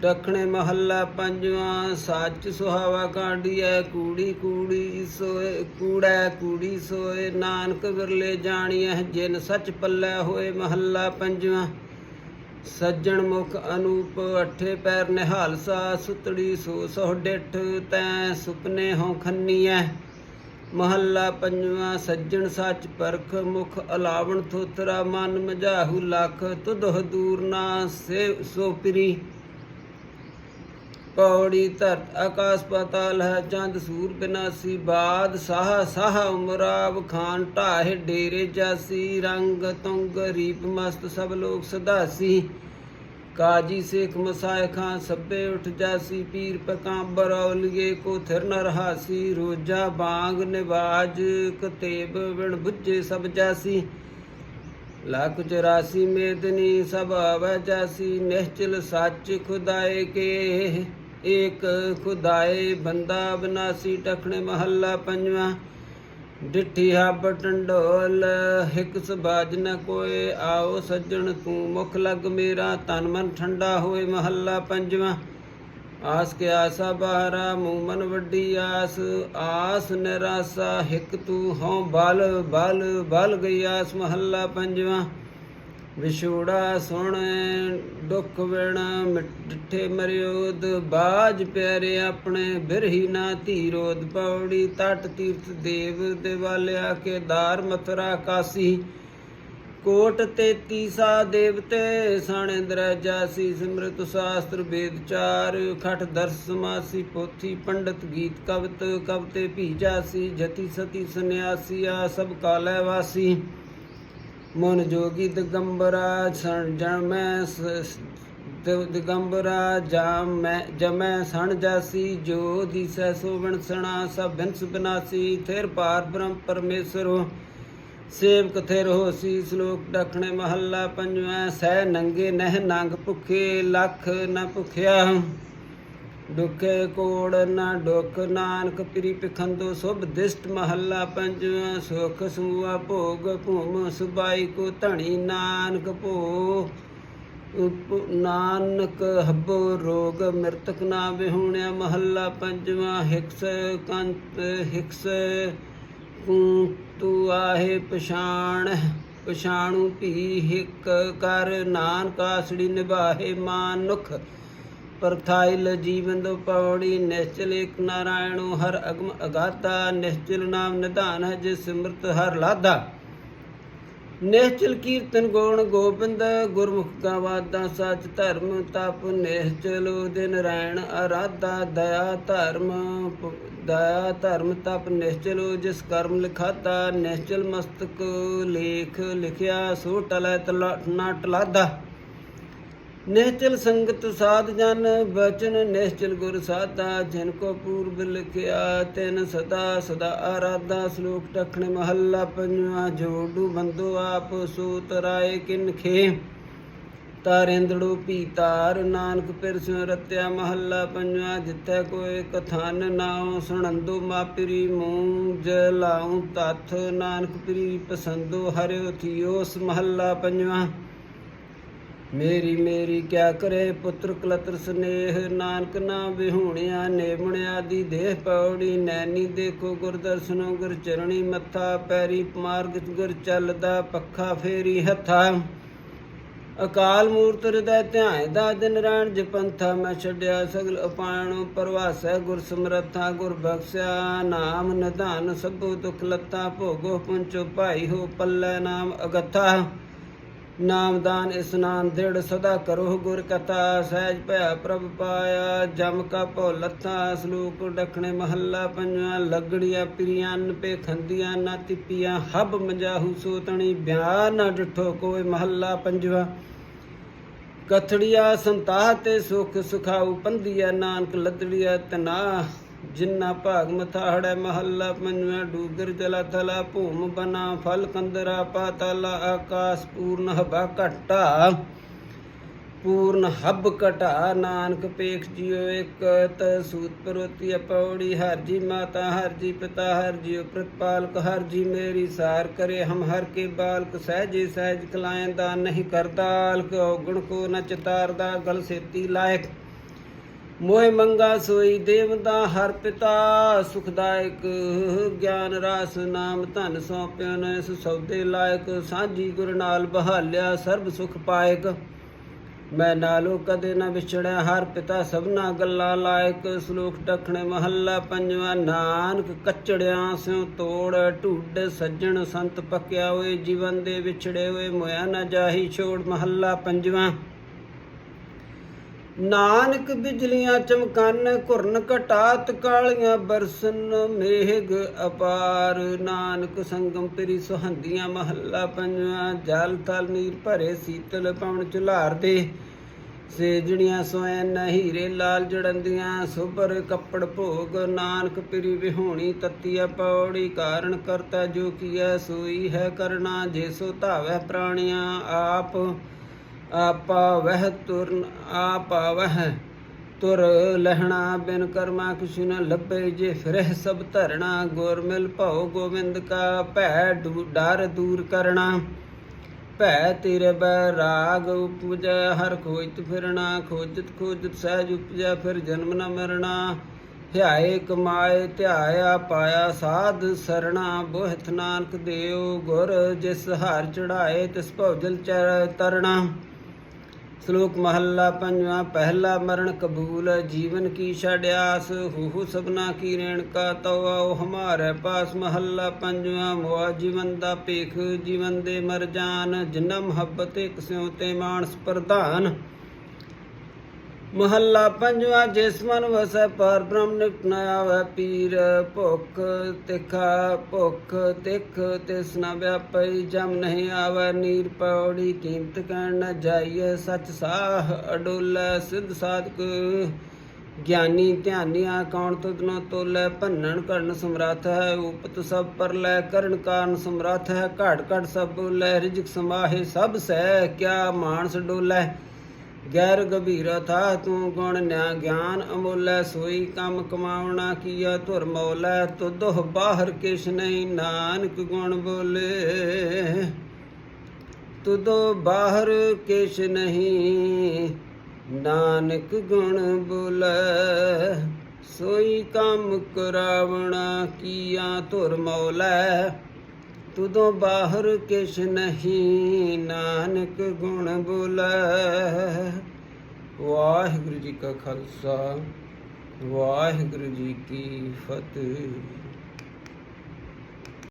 ਦੱਖਣੇ ਮਹੱਲਾ ਪੰਜਵਾਂ, ਸੱਚ ਸੁਹਾਵਾ ਕਾਂਡੀਐ ਕੂੜੀ ਕੂੜੀ ਸੋਏ, ਕੂੜੈ ਕੂੜੀ ਸੋਏ, ਨਾਨਕ ਵਿਰਲੇ ਜਾਣੀਐ, ਜਿਨ ਸੱਚ ਪੱਲੇ ਹੋਏ ਮਹੱਲਾ ਪੰਜਵਾਂ। ਸੱਜਣ ਮੁਖ ਅਨੂਪ, ਅਠੇ ਪੈਰ ਨਿਹਾਲਸਾ, ਸੁਤੜੀ ਸੋ ਸੋਹ ਡਿਠ, ਤੈ ਸੁਪਨੇ ਹੋ ਖੰਨੀਐ। ਮਹੱਲਾ ਪੰਜਵਾਂ, ਸੱਜਣ ਸੱਚ ਪਰਖ, ਮੁਖ ਅਲਾਵਣ ਥੋਤਰਾ, ਮਨ ਮਝਾਹੂ ਲਖ ਤੁਧੁ ਦੂਰ ਨਾ ਸੇ ਸੋ ਪੌੜੀ ਧਰਤ, ਆਕਾਸ ਪਾਤਾਲ ਹੈ, ਚੰਦ ਸੂਰ ਬਿਨਾਸੀ, ਬਾਦ ਸਾਹ ਸਾਹ ਉਮਰਾਬ ਖਾਨ ਢਾਹੇ ਡੇਰੇ ਜਾਸੀ, ਰੰਗ ਤੁੰਗ, ਰੀਪ ਮਸਤ ਸਭ ਲੋਕ ਸਦਾਸੀ। ਕਾਜੀ ਸੇਖ ਮਸਾਇ ਖਾਂ ਸੱਬੇ ਉਠ ਜਾਸੀ ਪੀਰ ਪਕਾਂਬਰ ਔਲੀਏ ਕੋ ਥਿਰ ਨ ਰਹਾਸੀ, ਰੋਜਾ ਬਾਗ ਨਿਵਾਜ, ਕਤੇਬ ਵਿਣ ਬੁੱਝੇ ਸਭ ਜਾਸੀ। ਲੱਖ 84 ਮੇਦਨੀ ਸਭ ਆਵੈ ਜਾਸੀ ਨਿਹਚਲ ਸੱਚ ਖੁਦਾਏ ਕੇ, ਏਕ ਖੁਦਾਏ ਬੰਦਾ ਬਨਾਸੀ, ਟਖਣੇ ਮਹੱਲਾ ਪੰਜਵਾਂ। ਡਿੱਠੀ ਹੱਬ ਟੰਡੋਲ ਹਿਕ ਸਬਾਜ ਨ ਕੋਏ, ਆਓ ਸੱਜਣ ਤੂੰ ਮੁਖ ਲਗ ਮੇਰਾ ਤਨ ਮਨ ਠੰਡਾ ਹੋਏ ਮਹੱਲਾ ਪੰਜਵਾਂ। ਆਸ ਕੇ ਆਸਾ ਬਾਰਾ ਮੂੰਹ ਮਨ ਵੱਡੀ ਆਸ ਆਸ ਨਿਰਾਸਾ, ਹਿਕ ਤੂੰ ਹਉ ਬਲ ਬਲ ਬਲ ਗਈ ਆਸ ਮਹੱਲਾ ਪੰਜਵਾਂ। ਵਿਛੋੜਾ ਸੁਣ, ਦੁੱਖ ਵਿਣ ਮਿੱਠੇ ਮਰਿਓਦ ਬਾਜ ਪਿਆਰੇ ਆਪਣੇ, ਬਿਰਹੀ ਨਾ ਧੀਰੋਦ ਪੌੜੀ ਤਟ ਤੀਰਥ ਦੇਵ ਦੇਵਾਲਿਆ ਕੇ ਦਾਰ ਮਥਰਾ ਕਾਸੀ। ਕੋਟ ਤੇਤੀ ਸਾ ਦੇਵਤੇ ਸਾਣੇਂਦਰ ਜਾਸੀ ਸਿਮਰਤ ਸ਼ਾਸਤਰ ਵੇਦ ਚਾਰ। ਖਟ ਦਰਸ ਸਮਾਸੀ ਪੋਥੀ ਪੰਡਤ ਗੀਤ ਕਵਤ, ਕਵਤੇ ਭੀਜਾਸੀ ਜਤੀ ਸਤੀ ਸੰਨਿਆਸੀਆ ਸਭ ਕਾਲੈ ਵਾਸੀ। ਮਨ ਜੋਗੀ ਦਿਗੰਬਰਾ ਸਣ ਜਮੈ ਸ- ਦਿ- ਦਿਗੰਬਰਾ ਜਾਮੈ ਜਮੈ ਸਣ ਜਾਸੀ, ਜੋ ਦਿਸੈ ਸੋ ਵਿਣਸਣਾ ਸਭ ਬਿਨਸ ਬਿਨਾਸੀ, ਥਿਰ ਪਾਰ ਬ੍ਰਹਮ ਪਰਮੇਸ਼ਰੋ ਸੇਵਕ ਥਿਰ ਹੋਸੀ, ਸ਼ਲੋਕ ਡਖਣੇ ਮਹੱਲਾ ਪੰਜਵਾਂ, ਸਹਿ ਨੰਗੇ ਨਹਿ ਨੰਗ ਭੁਖੇ, ਲੱਖ ਨ ਭੁਖਿਆ। ਦੁਖੇ ਕੋੜ ਨਾ ਦੁਖ ਨਾਨਕ ਪ੍ਰੀ ਪਖੰਦੋ ਸੁਭ ਦਿਸ਼ਟ ਮਹੱਲਾ ਪੰਜਵਾਂ, ਸੁਖ ਸੂਆ ਭੋਗ ਭੂਮ ਸੁਬਾਈ ਕੋ ਧਣੀ ਨਾਨਕ ਭੋ। ਨਾਨਕ ਹੱਬੋ ਰੋਗ ਮਿਰਤਕ ਨਾ ਵਿਹੂਣਿਆ ਮਹੱਲਾ ਪੰਜਵਾਂ, ਹਿਕਸ ਕੰਤ ਹਿਕਸ ਤੂੰ ਆਹੇ ਪਛਾਣ, ਪਛਾਣੂ ਭੀ ਹਿਕ ਕਰ, ਨਾਨਕ ਆਸੜੀ ਨਿਭਾਹੇ ਮਾਨੁਖ। ਪਰਥਾਇਲ ਜੀਵਨ ਦੋ ਪੌੜੀ, ਨਿਸ਼ਚਲ ਇਕ ਨਾਰਾਇਣੋ, ਹਰ ਅਗਮ ਅਗਾਤਾ, ਨਿਸ਼ਚਲ ਨਾਮ ਨਿਧਾਨ ਹੈ ਜਿਸ ਸਿਮਰਤ ਹਰ ਲਾਦਾ ਨਿਹਚਲ ਕੀਰਤਨ ਗੁਣ ਗੋਬਿੰਦ, ਗੁਰਮੁਖ ਕਾ ਵਾਦਾ ਸਚ ਧਰਮ ਤਪ ਨਿਹਚਲ ਦਿਨ ਰੈਣ ਅਰਾਧਾ, ਦਇਆ ਧਰਮ ਦਇਆ ਧਰਮ ਤਪ ਨਿਹਚਲ ਜਿਸ ਕਰਮ ਲਿਖਾਤਾ ਨਿਹਚਲ ਮਸਤਕ ਲੇਖ ਲਿਖਿਆ, ਸੋ ਟਲੈ ਤਲਾ- ਨਾ ਟਲਾਦਾ ਨਿਹਚਲ ਸੰਗਤ ਸਾਧ ਜਨ, ਬਚਨ ਨਿਹਚਲ ਗੁਰ ਸਾਧਾ, ਜਿਨ ਕੋ ਪੂਰਬ ਲਿਖਿਆ, ਤਿਨ ਸਦਾ ਸਦਾ ਆਰਾਧਾ, ਸ਼ਲੋਕ ਟਖਣੇ ਮਹੱਲਾ ਪੰਜਵਾ ਜੋੜੂ ਬੰਦੋ ਆਪ ਸੋ ਤਰਾਏ ਕਿਨ ਖੇ। ਕਿਨਖੇ ਤਾਰਿੰਦੜੂ ਪੀਤਾਰ ਨਾਨਕ ਪਿਰ ਸਿਉ ਰਤਿਆ ਮਹੱਲਾ ਪੰਜਵਾ, ਜਿੱਥੈ ਕੋਏ ਕਥਨ ਨਾਉ, ਸੁਣੰਦੋ ਮਾਪਰੀ ਮੂੰ ਜਲਾਉ ਤਥ, ਨਾਨਕ ਪ੍ਰੀ ਪਸੰਦੋ ਹਰਿਓ ਥਿਓਸ ਮਹੱਲਾ ਪੰਜਵਾ। ਮੇਰੀ ਮੇਰੀ ਕਿਆ ਕਰੇ ਪੁੱਤਰ ਕਲਤਰ ਸਨੇਹ, ਨਾਨਕ ਨਾ ਵਿਹੂਣਿਆ ਨੇਮਣਿਆ ਦੀ ਦੇਹ ਪੌੜੀ, ਨੈਣੀ ਦੇਖੋ ਗੁਰ ਦਰਸ਼ਨੋ ਗੁਰ ਚਰਣੀ ਮੱਥਾ, ਪੈਰੀ ਮਾਰਗ ਗੁਰ ਚੱਲਦਾ, ਪੱਖਾ ਫੇਰੀ ਹੱਥਾ। ਅਕਾਲ ਮੂਰਤ ਹਿਰਦੈ ਧਿਆਏ ਦਾ, ਦਿਨ ਰਾਣ ਜਪੰਥਾ ਮੈਂ ਛੱਡਿਆ ਸਗਲ ਅਪਾਣੋ, ਪਰਵਾਸੈ ਗੁਰ ਸਮਰੱਥਾ, ਗੁਰ ਬਖਸ਼ਿਆ, ਨਾਮ ਨਿਧਾਨ ਸਭੋ ਦੁਖ ਲੱਤਾ, ਭੋਗੋ ਪੰਚੋ ਭਾਈ ਹੋ ਪੱਲੇ ਨਾਮ ਅਗਥਾ। ਨਾਮਦਾਨ ਇਸਨਾਨ ਦਿੜ ਸਦਾ ਕਰੋ ਗੁਰ ਕਥਾ, ਸਹਿਜ ਭਇਆ ਪ੍ਰਭ ਪਾਇਆ, ਜਮ ਕਾ ਭੋ ਲੱਥਾ, ਸਲੂਕ ਡਖਣੇ ਮਹੱਲਾ ਪੰਜਵਾਂ, ਲੱਗੜੀਆਂ ਪ੍ਰੀਆਂ ਪੇ ਖੰਦੀਆਂ, ਨਾ ਤਿੱਪੀਆਂ, ਹਬ ਮਜਾਹੂ ਸੋਤਣੀ ਬਿਆਹ ਨਾ ਡਿਠੋ ਕੋਈ ਮਹੱਲਾ ਪੰਜਵਾ। ਕਥੜੀਆਂ ਸੰਤਾਹ ਤੇ ਸੁਖ ਸੁਖਾਉ ਪੰਧੀਆ ਨਾਨਕ ਲੱਦੜੀਆ ਤਨਾ ਜਿੰਨਾ ਭਾਗ ਮਥਾੜੈ ਮਹੱਲਾ, ਪੰਜਵਾਂ ਡੂਗਰ ਜਲਾ ਥਲਾ, ਭੂਮ ਬਨਾ, ਫਲ ਕੰਦਰਾ, ਪਾਤਾਲਾ, ਆਕਾਸ ਪੂਰਨ ਹਵਾ ਘਟਾ, ਪੂਰਨ ਹੱਬ ਘਟਾ, ਨਾਨਕ ਪੇਖ ਜਿਉ ਇਕ ਸੂਤ ਪਰੋਤੀ ਪੌੜੀ ਹਰ ਜੀ ਮਾਤਾ, ਹਰ ਜੀ ਪਿਤਾ, ਹਰ ਜੀ ਪ੍ਰਤਪਾਲਕ, ਹਰ ਜੀ ਮੇਰੀ ਸਾਰ ਕਰੇ ਹਮ, ਹਰ ਕੇ ਬਾਲਕ, ਸਹਿਜੇ ਸਹਿਜ ਕਲਾਇੰਦਾ ਨਹੀਂ ਕਰਦਾ ਅਲਕ ਔਗਣ ਕੋ ਨ ਗਲ ਸੇਤੀ ਲਾਇਕ। ਮੋਹਿ ਮੰਗਾ ਸੋਈ ਦੇਵਦਾ ਹਰ ਪਿਤਾ ਸੁਖਦਾਇਕ। ਗਿਆਨ ਰਾਸ ਨਾਮ ਧਨ ਸੌਪਿਓ ਨੇ ਸੌਦੇ ਲਾਇਕ। ਸਾਂਝੀ ਗੁਰ ਨਾਲ ਬਹਾਲਿਆ, ਸਰਬ ਸੁਖ ਪਾਇਕ। ਮੈਂ ਨਾਲੋ ਕਦੇ ਨਾ ਵਿਛੜਿਆ, ਹਰ ਪਿਤਾ ਸਭਨਾ ਗੱਲਾਂ ਲਾਇਕ। ਸ਼ਲੋਕ ਟਖਣੇ ਮਹੱਲਾ ਪੰਜਵਾਂ, ਨਾਨਕ ਕੱਚੜਿਆਂ ਸਿਉ ਤੋੜ ਢੁੱਡ ਸੱਜਣ ਸੰਤ ਪੱਕਿਆ ਹੋਏ, ਜੀਵਨ ਦੇ ਵਿਛੜੇ ਹੋਏ, ਮੋਇਆ ਨਾ ਜਾਹੀ ਛੋੜ। ਮਹੱਲਾ ਪੰਜਵਾਂ ਨਾਨਕ ਬਿਜਲੀਆਂ ਚਮਕਨ, ਘੁਰਨ ਘਟਾਤ ਕਾਲੀਆਂ ਬਰਸਨ, ਮੇਘ ਅਪਾਰ। ਨਾਨਕ ਸੰਗਮ ਤੇਰੀ ਸੁਹੰਦੀਆਂ ਮਹੱਲਾ ਪੰਜਵਾਂ, ਜਲ ਥਲ ਨੀਰ ਭਰੇ, ਸੀਤਲ ਪਵਨ ਝੁਲਾਰ ਦੇ। ਸੇਜਣੀਆਂ ਸੋਇ ਨਹੀਰੇ ਲਾਲ ਜੜੰਦੀਆਂ ਸੁਭਰ ਕੱਪੜ ਭੋਗ, ਨਾਨਕ ਪਿਰੀ ਵਿਹੋਣੀ ਤਤੀਆ ਪੌੜੀ, ਕਾਰਨ ਕਰਤਾ ਜੋ ਕੀਐ ਸੋਈ ਹੈ ਕਰਨਾ, ਜੇ ਸੋ ਧਾਵੈ ਪ੍ਰਾਣੀਆਂ ਆਪ। ਆਪਾ ਵਹਿ ਤੁਰਨ ਆਪਾ ਵਹਿ ਤੁਰ। ਲਹਿਣਾ ਬਿਨ ਕਰਮਾ ਕਿਛੁ ਨ ਲੱਭੇ, ਜੇ ਫਿਰਹਿ ਸਭ ਧਰਣਾ ਗੁਰ ਮਿਲ ਭਉ ਗੋਬਿੰਦ ਕਾ ਭੈ ਡਰ ਦੂਰ ਕਰਨਾ ਭੈ ਤੇਰੇ ਬੈਰਾਗ ਉਪਜੈ, ਹਰ ਖੋਜਤ ਫਿਰਣਾ, ਖੋਜਤ ਖੋਜਤ ਸਹਿਜ ਉਪਜੈ, ਫਿਰ ਜਨਮ ਨ ਮਰਣਾ। ਧਿਆਏ ਕਮਾਏ, ਧਿਆਇਆ ਪਾਇਆ, ਸਾਧ ਸਰਣਾ, ਬੋਹਿਤ ਨਾਨਕ ਦੇਉ ਗੁਰ ਜਿਸ ਹਰ ਚੜਾਏ ਤਿਸ ਭਉਜਲ ਚਰ ਤਰਣਾ। ਸ਼ਲੋਕ ਮਹੱਲਾ ਪੰਜਵਾਂ, ਪਹਿਲਾ ਮਰਨ ਕਬੂਲ, ਜੀਵਨ ਕੀ ਛੜਿਆਸ ਹੂਹੂ ਸਭਨਾ ਕੀ ਰੇਣ ਕਾ ਤਉ ਆਓ ਹਮਾਰੇ ਪਾਸ ਮਹੱਲਾ ਪੰਜਵਾਂ, ਮੋਆ ਜੀਵਨ ਦਾ ਭੇਖ, ਜੀਵਨ ਦੇ ਮਰ ਜਾਨ, ਜਿਨ੍ਹਾਂ ਮੁਹੱਬਤ ਇਕ ਸਿਉ ਤੇ ਮਾਨਸ ਪ੍ਰਧਾਨ। ਮਹੱਲਾ ਪੰਜਵਾਂ ਜਿਸ ਮਨ ਵਸੈ ਪਰ ਬ੍ਰਹਮ ਨਿਕਟ ਨ ਆਵੈ ਪੀਰ ਭੁਖ ਤਿਖਾ, ਭੁਖ ਤਿਖ ਤਿਸ ਨ ਵਿਆਪਈ, ਜਮ ਨਹੀਂ ਆਵੈ ਨੀਰ ਪੌੜੀ, ਕੀਮਤ ਕਹਿਣ ਨ ਜਾਈਐ ਸਚ ਸਾਹ ਅਡੋਲੈ, ਸਿੱਧ ਸਾਧਕ ਗਿਆਨੀ ਧਿਆਨੀਆ, ਕੌਣ ਤੁਧ ਨ ਤੋਲੇ, ਭੰਨਣ ਕਰਨ ਸਮਰੱਥ ਹੈ, ਉਪਤ ਸਭ ਪਰ ਲੈ ਕਰਨ ਕਾਰਨ ਸਮਰੱਥ ਹੈ, ਘੜ ਘੜ ਸਭ ਬੋਲੇ, ਰਿਜਕ ਸਮਾਹੇ ਸਭ ਸਹਿ, ਕਿਆ ਮਾਨਸ ਡੋਲੇ। ਗੈਰ ਗਭੀਰ ਥਾ, ਤੂੰ ਗੁਣ ਨਿਆ ਗਿਆਨ ਅਮੋਲੈ ਸੋਈ, ਕੰਮ ਕਮਾਉਣਾ ਕੀਆ ਧੁਰ ਮੌਲੈ, ਤੁਧੋ ਬਾਹਰ ਕਿਛ ਨਹੀਂ, ਨਾਨਕ ਗੁਣ ਬੋਲੇ। ਤੁਧੋ ਬਾਹਰ ਕਿਛ ਨਹੀਂ, ਨਾਨਕ ਗੁਣ ਬੋਲੇ। ਸੋਈ ਕੰਮ ਕਰਾਵਣਾ ਕੀਆ ਧੁਰ ਮੌਲੈ ਤੁਦੋਂ ਬਾਹਰ ਕਿਛ ਨਹੀਂ, ਨਾਨਕ ਗੁਣ ਬੁਲੈ। ਵਾਹਿਗੁਰੂ ਜੀ ਕਾ ਖਾਲਸਾ, ਵਾਹਿਗੁਰੂ ਜੀ ਕੀ ਫਤਿਹ।